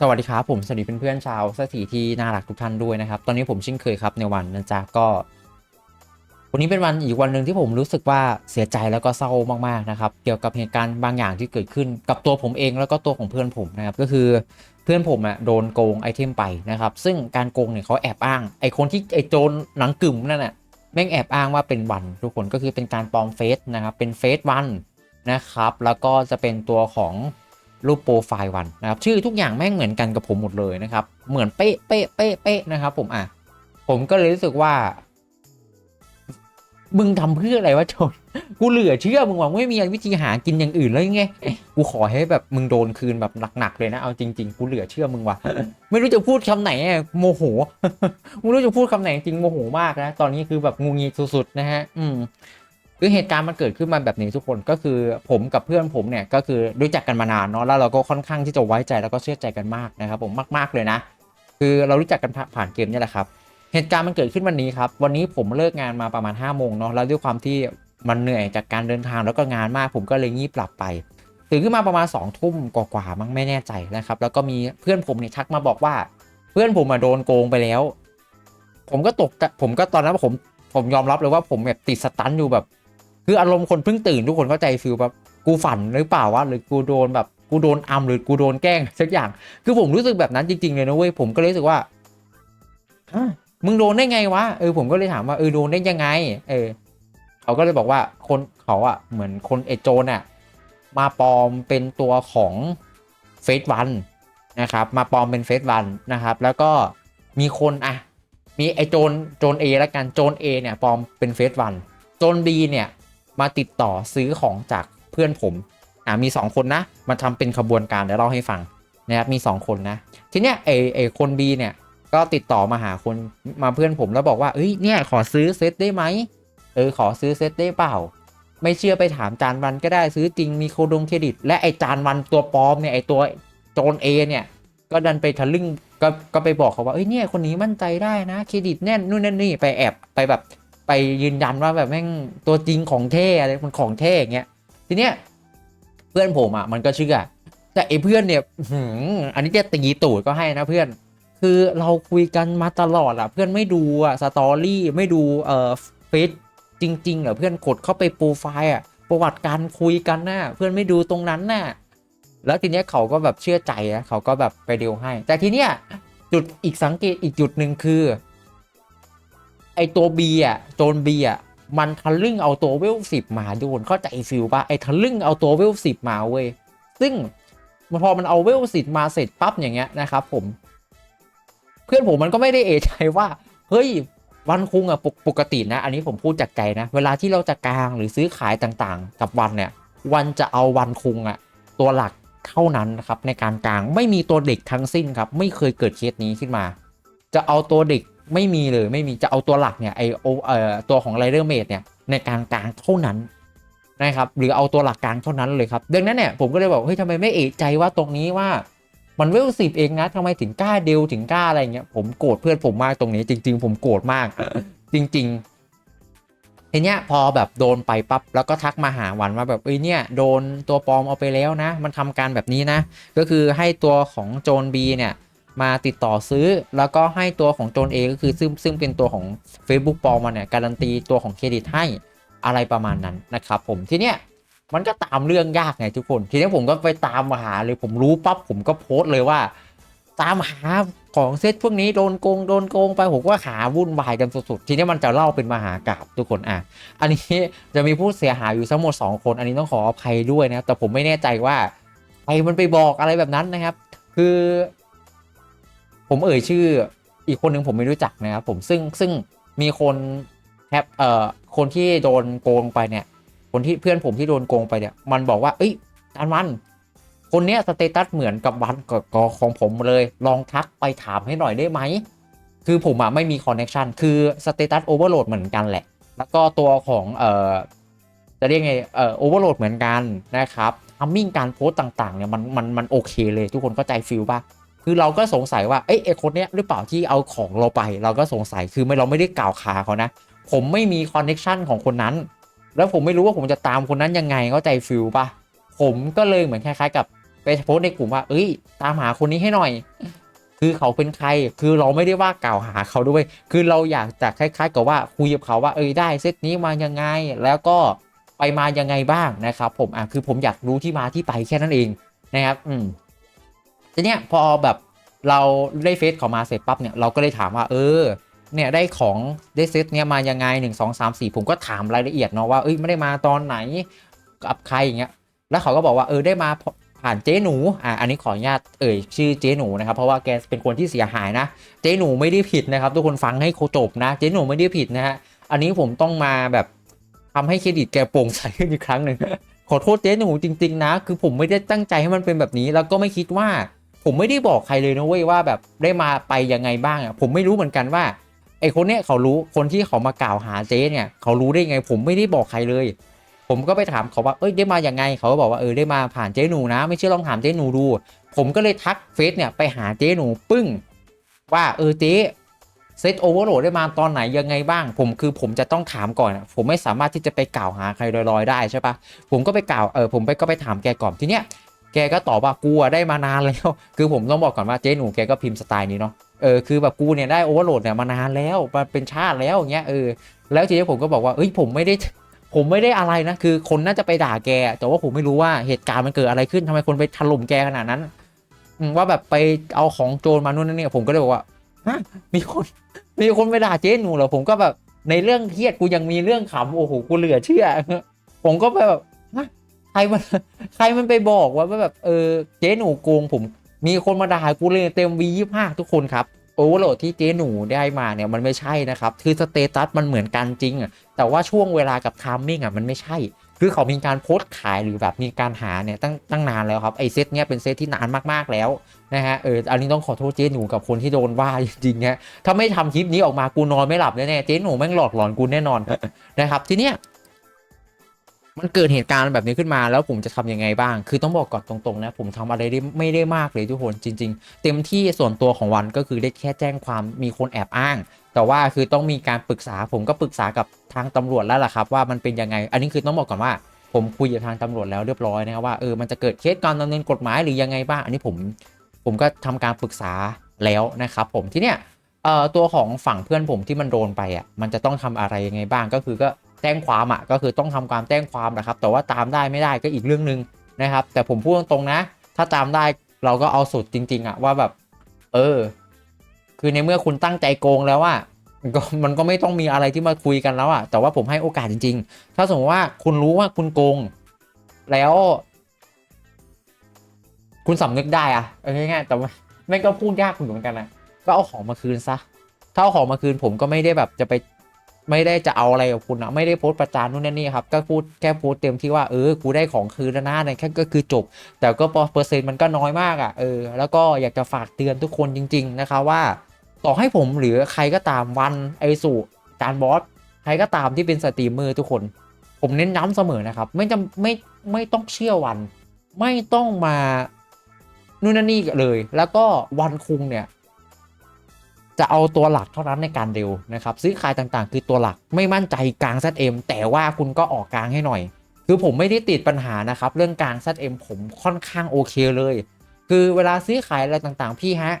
สวัสดีครับผมสวัสดีเพื่อนๆชาวสถีที่น่ารักทุกท่านด้วยนะครับ ตอนนี้ผมเช่นเคยครับในวันนะจ๊ะก็ วันนี้เป็นวันอีกวันหนึ่งที่ผมรู้สึกว่าเสียใจแล้วก็เศร้ามากๆนะครับ เกี่ยวกับเหตุการณ์บางอย่างที่เกิดขึ้นกับตัวผมเองแล้วก็ตัวของเพื่อนผมนะครับก็คือเพื่อนผมอะโดนโกงไอเทมไปนะครับ ซึ่งการโกงเนี่ยเขาแอบอ้างไอคนที่ไอโจรหนังกึ่มนั่นน่ะแม่งแอบอ้างว่าเป็นวันทุกคนก็คือเป็นการปลอมเฟซนะครับเป็นเฟซวันนะครับแล้วก็จะเป็นตัวของ รูปโปรไฟล์วันนะครับชื่อทุกอย่างแม่งเหมือนกันกับผมหมดเลยนะครับ เหมือนเป๊ะเป๊ะเป๊ะเป๊ะนะครับ ผมอะผมก็เลยรู้สึกว่า มึงทำเพื่ออะไรวะโจนกูเหลือเชื่อมึงว่าไม่มีวิธีหากินอย่างอื่นเลยไงกูขอให้แบบมึงโดนคืนแบบหนักๆเลยนะเอาจริง ๆ กูเหลือเชื่อมึงว่ะไม่รู้จะพูดคำไหนโมโหไม่รู้จะพูดคำไหนจริงโมโหมากนะตอนนี้คือแบบงูงีสุดๆนะฮะ อืม คือเหตุการณ์มันเกิดขึ้นมาแบบนี้ทุกคนก็คือผมกับเพื่อนผมเนี่ยก็คือรู้จักกันมานานเนาะแล้วเราก็ค่อนข้างที่จะไว้ใจแล้วก็เชื่อใจกันมากนะครับผมมากๆเลยนะ คือเรารู้จักกันผ่านเกมเนี่ยแหละครับเหตุการณ์มันเกิดขึ้นวันนี้ครับวันนี้ผมเลิกงานมาประมาณ5้าโมงเนาะแล้วด้วยความที่มันเหนื่อยจากการเดินทางแล้วก็งานมากผมก็เลยงีบหลับไปตื่นขึ้นมาประมาณ2องทุ่มกว่าๆมั้งไม่แน่ใจนะครับแล้วก็มีเพื่อนผมเนี่ยทักมาบอกว่า เพื่อนผมมาโดนโกงไปแล้ว ผมก็ตกผมก็ตอนนั้นผมผมยอมรับเลยว่าผมแบบติดสตันอยู่แบบ คืออารมณ์คนเพิ่งตื่นทุกคนเข้าใจฟิลแบบกูฝันหรือเปล่าวะหรือกูโดนแบบกูโดนอัมหรือกูโดนแกล้งสักอย่าง คือผมรู้สึกแบบนั้นจริง ๆ เลยนะเว้ยผมก็เลยรู้สึกว่ามึงโดนได้ไงวะเออผมก็เลยถามว่าเออโดนได้ยังไง เออเขาก็เลยบอกว่าคนเขาอะเหมือนคนเอโจนอะมาปลอมเป็นตัวของเฟสวันนะครับมาปลอมเป็นเฟสวันนะครับ แล้วก็มีคนอะมีไอโจนโจนเอล้วกันโจนเอเนี่ยปลอมเป็นเฟสวันโจนบีเนี่ย มาติดต่อซื้อของจากเพื่อนผมอ่ามี 2 คนนะมาทำเป็นขบวนการเดี๋ยวเล่าให้ฟังนะครับมี 2 คนนะ ทีเนี้ยไอไอคน B เนี่ยก็ติดต่อมาหาคนมาเพื่อนผมแล้วบอกว่าเอ้ยเนี่ยขอซื้อเซตได้ไหมเออขอซื้อเซตได้เปล่า ไม่เชื่อไปถามจานวันก็ได้ซื้อจริงมีโคดงเครดิต และไอจานวันตัวปลอมเนี่ยไอตัวโจนเอเนี่ยก็ดันไปทะลึ่งก็ก็ไปบอกเขาว่าเอ้ยเนี่ยคนนี้มั่นใจได้นะเครดิตแน่นนู่นนั่นนี่ไปแอบไปแบบ ไปยืนยันว่าแบบแม่งตัวจริงของเท่อะไรมันของเท่อย่างเงี้ยทีเนี้ยเพื่อนผมอะมันก็เชื่อแต่ไอ้เพื่อนเนี่ยหืมอันนี้จะตีตูดก็ให้นะเพื่อน คือเราคุยกันมาตลอดอะ เพื่อนไม่ดูอะสตอรี่ไม่ดูเอ่อเฟซจริงๆเหรอเพื่อนกดเข้าไปโปรไฟล์อะประวัติการคุยกันน่ะเพื่อนไม่ดูตรงนั้นน่ะแล้วทีเนี้ยเขาก็แบบเชื่อใจอะเขาก็แบบไปเดียวให้ แต่ทีเนี้ยจุดอีกสังเกตอีกจุดหนึ่งคือ ไอตัวบีอะโจนบีอะมันทะลึ่งเอาตัวเวลสิบมาดูคนเข้าใจฟิลปะไอทะลึ่งเอาตัวเวลสิบมาเว้ยซึ่งพอมันเอาเวลสิบมาเสร็จปั๊บอย่างเงี้ยนะครับผม เพื่อนผมมันก็ไม่ได้เอใจว่าเฮ้ยวันคุงอะปกปกตินะ อันนี้ผมพูดจากใจนะ เวลาที่เราจะกลางหรือซื้อขายต่างๆ กับวันเนี่ย วันจะเอาวันคุงอะตัวหลักเท่านั้นนะครับในการกลางไม่มีตัวเด็กทั้งสิ้นครับ ไม่เคยเกิดเคสนี้ขึ้นมา จะเอาตัวเด็ก ไม่มีเลยไม่มีจะเอาตัวหลักเนี่ยไอโอเอ่อตัวของไรเดอร์เมดเนี่ยในการกลางเท่านั้นนะครับหรือเอาตัวหลักกลางเท่านั้นเลยครับดังนั้นเนี่ยผมก็เลยบอกเฮ้ยทำไมไม่เอะใจว่าตรงนี้ว่ามันเวลสิบเองนะทำไมถึงกล้าเดวถึงกล้าอะไรเงี้ยผมโกรธเพื่อนผมมากตรงนี้ จริง ๆ ผมโกรธมาก จริงๆทีเนี้ยพอแบบโดนไปปั๊บแล้วก็ทักมาหาวันว่าแบบเอ้ยเนี่ยโดนตัวปลอมเอาไปแล้วนะ มันทำการแบบนี้นะ ก็คือให้ตัวของโจนบีเนี่ย มาติดต่อซื้อ แล้วก็ให้ตัวของโจนเอก็คือซึ่งซึ่งเป็นตัวของ Facebook ปลอมมาเนี่ยการันตีตัวของเครดิตให้อะไรประมาณนั้นนะครับผมทีเนี้ยมันก็ตามเรื่องยากไงทุกคน ทีนี้ผมก็ไปตามมาหาเลยผมรู้ปั๊บผมก็โพสต์เลยว่า ตามหาของเซตพวกนี้โดนโกงโดนโกงไปผมก็หาวุ่นวายกันสุดๆทีนี้มันจะเล่าเป็นมหากราบทุกคนอะอันนี้จะมีผู้เสียหายอยู่ทั้งหมด 2 คน อันนี้ต้องขออภัยด้วยนะครับแต่ผมไม่แน่ใจว่าใครมันไปบอกอะไรแบบนั้นนะครับ คือ ผมเอ่ยชื่ออีกคนหนึ่งผมไม่รู้จักนะครับผมซึ่งซึ่งมีคนแคปเอ่อคนที่โดนโกงไปเนี่ย คนที่เพื่อนผมที่โดนโกงไปเนี่ย มันบอกว่า เอ้ยจานวันคนเนี้ยสเตตัสเหมือนกับวันกของผมเลย ลองทักไปถามให้หน่อยได้ไหม คือผมอะไม่มีคอนเน t ชันคือสเตตัสโอเวอร์โหลดเหมือนกันแหละ แล้วก็ตัวของเอ่อจะเรียกไงเอ่อโอเวอร์โหลดเหมือนกันนะครับทัมมิ่งการโพสต์ต่างๆเนี่ยมันมันมันโอเคเลยทุกคนเข้าใจฟิลป่ะ คือเราก็สงสัยว่าเอ้ยไอคนเนี้ยหรือเปล่าที่เอาของเราไป เราก็สงสัยคือไม่เราไม่ได้กล่าวขาเขานะ ผมไม่มีคอนเน็ชันของคนนั้น แล้วผมไม่รู้ว่าผมจะตามคนนั้นยังไงเข้าใจฟิลปะผมก็เลยเหมือนคล้ายๆ กับไปโพสในกลุ่มว่า เอ้ย ตามหาคนนี้ให้หน่อย คือเขาเป็นใคร คือเราไม่ได้ว่ากล่าวหาเขาด้วย คือเราอยากจะคล้ายๆ กับว่าคุยกับเขาว่า เอ้ยได้เซตนี้มายังไง แล้วก็ไปมายังไงบ้างนะครับ ผม อะ คือผมอยากรู้ที่มาที่ไปแค่นั้นเองนะครับ อืม ทีเนี้ยพอแบบเราได้เฟซเขามาเสร็จปั๊บเนี่ยเราก็เลยถามว่าเออเนี่ยได้ของได้เซตเนี้ยมายังไงหนึ่งสองสามสี่ผมก็ถามรายละเอียดเนาะว่าเอ้ยไม่ได้มาตอนไหนกับใครอย่างเงี้ยแล้วเขาก็บอกว่าเออได้มาผ่านเจ๊หนูอะอันนี้ขออนุญาตเอ่ยชื่อเจ๊หนูนะครับเพราะว่าแกเป็นคนที่เสียหายนะเจ๊หนูไม่ได้ผิดนะครับทุกคนฟังให้เขาจบนะเจ๊หนูไม่ได้ผิดนะฮะอันนี้ผมต้องมาแบบทำให้เครดิตแกโปร่งใสขึ้นอีกครั้งหนึ่งขอโทษเจ๊หนูจริง ๆ นะ คือผมไม่ได้ตั้งใจให้มันเป็นแบบนี้ แล้วก็ไม่คิดว่า ผมไม่ได้บอกใครเลยนะเว้ยว่าแบบได้มาไปยังไงบ้างอะผมไม่รู้เหมือนกันว่าไอคนเนี้ยเขารู้คนที่เขามากล่าวหาเจ๊เนี่ยเขารู้ได้ไง ผมไม่ได้บอกใครเลย ผมก็ไปถามเขาว่าเอ้ยได้มาอย่างไง เขาก็บอกว่าเออได้มาผ่านเจ๊หนูนะ ไม่เชื่อลองถามเจ๊หนูดู ผมก็เลยทักเฟซเนี่ยไปหาเจ๊หนูปึ้ง ว่าเออเจ๊เซตโอเวอร์โหลดได้มาตอนไหนยังไงบ้าง ผมคือผมจะต้องถามก่อน ผมไม่สามารถที่จะไปกล่าวหาใครลอยๆได้ใช่ปะผมก็ไปกล่าวเออผมไปก็ไปถามแกก่อนทีเนี้ย แกก็ตอบว่ากูได้มานานแล้ว คือผมต้องบอกก่อนว่าเจ๊หนูแกก็พิมพ์สไตล์นี้เนาะ เออคือแบบกูเนี่ยได้โอเวอร์โหลดเนี่ยมานานแล้วมาเป็นชาติแล้วอย่างเงี้ยเออ แล้วทีนี้ผมก็บอกว่าเอ้ยผมไม่ได้ผมไม่ได้อะไรนะ คือคนน่าจะไปด่าแก แต่ว่าผมไม่รู้ว่าเหตุการณ์มันเกิดอะไรขึ้นทำไมคนไปถล่มแกขนาดนั้น ว่าแบบไปเอาของโจรมานู่นนั่นนี่ผมก็เลยบอกว่าฮะมีคน มีคนไปด่าเจ๊หนูเหรอผมก็แบบในเรื่องเครียดกูยังมีเรื่องขำโอ้โหกูเหลือเชื่อ ผมก็แบบฮะ ครมันใครมันไปบอกว่าแบบเออเจ๊หนูโกงผมมีคนมาด่ากูเลยเต็มวียี่ห้าทุกคนครับโอเวอร์โหลดที่เจ๊หนูได้มาเนี่ยมันไม่ใช่นะครับ คือสเตตัสมันเหมือนกันจริงอะแต่ว่าช่วงเวลากับไทามมิ่งอะมันไม่ใช่ คือเขามีการโพสต์ขายหรือแบบมีการหาเนี่ยตั้งตั้งนานแล้วครับไอเซตเนี้ยเป็นเซตที่นานมากๆแล้วนะฮะเอออันนี้ต้องขอโทษเจ๊หนูกับคนที่โดนว่าจริงๆฮะถ้าไม่ทำคลิปนี้ออกมากูนอนไม่หลับแน่ๆเจ๊หนูแม่งหลอกหลอนกูแน่นอนนะครับทีเนี้ย มันเกิดเหตุการณ์แบบนี้ขึ้นมาแล้วผมจะทำยังไงบ้าง คือต้องบอกก่อนตรงๆนะ ผมทำอะไรได้ไม่ได้มากเลยทุกคนจริง ๆ เต็มที่ส่วนตัวของวันก็คือได้แค่แจ้งความมีคนแอบอ้าง แต่ว่าคือต้องมีการปรึกษาผมก็ปรึกษากับทางตำรวจแล้วล่ะครับว่ามันเป็นยังไง อันนี้คือต้องบอกก่อนว่า ผมคุยกับทางตำรวจแล้วเรียบร้อยนะครับว่าเออมันจะเกิดเคสการดำเนินกฎหมายหรือยังไงบ้าง อันนี้ผมผมก็ทำการปรึกษาแล้วนะครับผมที่เนี้ยเอ่อตัวของฝั่งเพื่อนผมที่มันโดนไปอะมันจะต้องทำอะไรยังไงบ้างก็คือก็ แจ้งความอะก็คือต้องทำการแจ้งความนะครับ แต่ว่าตามได้ไม่ได้ก็อีกเรื่องหนึ่งนะครับ แต่ผมพูดตรงๆนะ ถ้าตามได้เราก็เอาสุดจริง ๆอะว่าแบบ เออ คือในเมื่อคุณตั้งใจโกงแล้วอะมันก็มันก็ไม่ต้องมีอะไรที่มาคุยกันแล้วอะแต่ว่าผมให้โอกาสจริง ๆ ถ้าสมมติว่าคุณรู้ว่าคุณโกง แล้ว คุณสำนึกได้อะง่ายๆแต่ว่าแม่งก็พูดยากเหมือนกันนะก็เอาของมาคืนซะ ถ้าเอาของมาคืนผมก็ไม่ได้แบบจะไป ไม่ได้จะเอาอะไรกับคุณอะไม่ได้โพสต์ประจานนู่นนั่นนี่ครับก็พูดแค่โพสต์เต็มที่ว่าเออกูได้ของคืนแล้วนะนแค่ก็คือจบ แต่ก็เปอร์เซ็นต์มันก็น้อยมากอะ่ะเออแล้วก็อยากจะฝากเตือนทุกคนจริง ๆ นะคะว่า ต่อให้ผมหรือใครก็ตามวันไอสู่จานบอสใครก็ตามที่เป็นสตรีมเมอร์ทุกคน ผมเน้นย้ำเสมอนะครับ ไม่จำไม่ไม่ต้องเชื่อวัน ไม่ต้องมานู่นนนนี่เลย แล้วก็วันคุงเนี่ย จะเอาตัวหลักเท่านั้นในการเดวนะครับ ซื้อขายต่างๆ คือตัวหลักไม่มั่นใจกลางซัดเอ็มแต่ว่าคุณก็ออกกลางให้หน่อย คือผมไม่ได้ติดปัญหานะครับ เรื่องกลางซัดเอ็มผมค่อนข้างโอเคเลย คือเวลาซื้อขายอะไรต่างๆ พี่ฮะ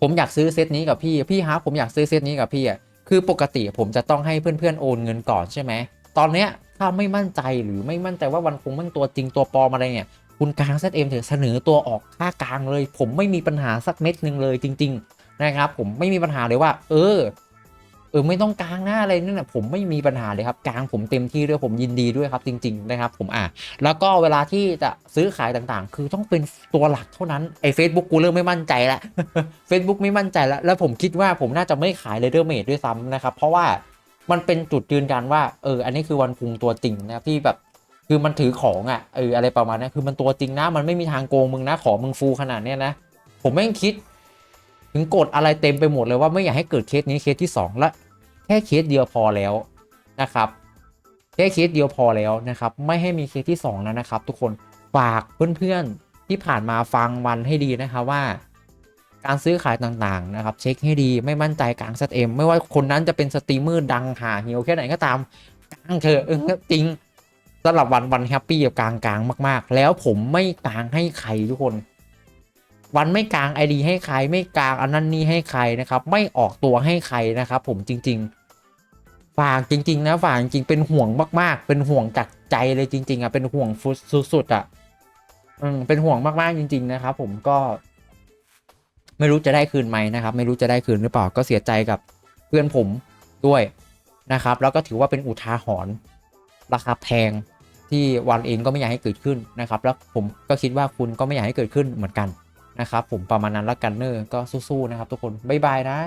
ผมอยากซื้อเซตนี้กับพี่ พี่ฮะผมอยากซื้อเซตนี้กับพี่อะคือปกติผมจะต้องให้เพื่อนๆโอนเงินก่อนใช่ไหมตอนเนี้ยถ้าไม่มั่นใจหรือไม่มั่นใจว่าวันคงมันตัวจริงตัวปลอมอะไรเนี่ยคุณกลางเซตเอ็มเถอะเสนอตัวออกค่ากลางเลย ผมไม่มีปัญหาสักเม็ดหนึ่งเลยจริง ๆ นะครับ ผมไม่มีปัญหาเลยว่า เออ เออไม่ต้องกลางหน้าอะไรนั่นแหละผมไม่มีปัญหาเลยครับกลางผมเต็มที่ด้วยผมยินดีด้วยครับ จริง ๆ นะครับ ผมอะแล้วก็เวลาที่จะซื้อขายต่างๆ คือต้องเป็นตัวหลักเท่านั้นไอ้ Facebook กูเริ่มไม่มั่นใจแล้ว Facebook ไม่มั่นใจแล้วแล้วผมคิดว่าผมน่าจะไม่ขายเลเดอร์เมดด้วยซ้ำนะครับ เพราะว่ามันเป็นจุดยืนยันว่าเอออันนี้คือวันพุงตัวจริงนะครับที่แบบคือมันถือของอะเอออะไรประมาณนี้คือมันตัวจริงนะ มันไม่มีทางโกงมึงนะ ขอมึงฟูขนาดเนี้ยนะ ผมไม่งคิด ถึงกดอะไรเต็มไปหมดเลยว่าไม่อยากให้เกิดเคสนี้เคสที่สองและแค่เคสเดียวพอแล้วนะครับแค่เคสเดียวพอแล้วนะครับ ไม่ให้มีเคสที่ 2 แล้วนะครับ ทุกคนฝากเพื่อนๆที่ผ่านมาฟังวันให้ดีนะครับว่า การซื้อขายต่างๆนะครับ เช็คให้ดีไม่มั่นใจกลางสตรีมไม่ว่าคนนั้นจะเป็นสตรีมเมอร์ดังหาเหี่ยวแค่ไหนก็ตามกลางเถอะเออจริงสำหรับวันวันแฮปปี้กับกลางกลางๆมาก ๆ แล้วผมไม่กลางให้ใครทุกคน วันไม่กลางไอดีให้ใครไม่กลางอันนั้นนี่ให้ใครนะครับ ไม่ออกตัวให้ใครนะครับ ผมจริง ๆ ฝากจริง ๆ นะฝากจริงๆเป็นห่วงมาก ๆ เป็นห่วงจากใจเลยจริง ๆอะเป็นห่วงฟุสุดๆอะอืมเป็นห่วงมากๆจริง ๆ นะครับ ผมก็ ไม่รู้จะได้คืนไหมนะครับ ไม่รู้จะได้คืนหรือเปล่าก็เสียใจกับเพื่อนผมด้วยนะครับ แล้วก็ถือว่าเป็นอุทาหรณ์ราคาแพงที่วันเองก็ไม่อยากให้เกิดขึ้นนะครับ แล้วผมก็คิดว่าคุณก็ไม่อยากให้เกิดขึ้นเหมือนกัน นะครับผมประมาณนั้นละกันเนอร์ก็สู้ๆนะครับทุกคนบ๊ายบายนะ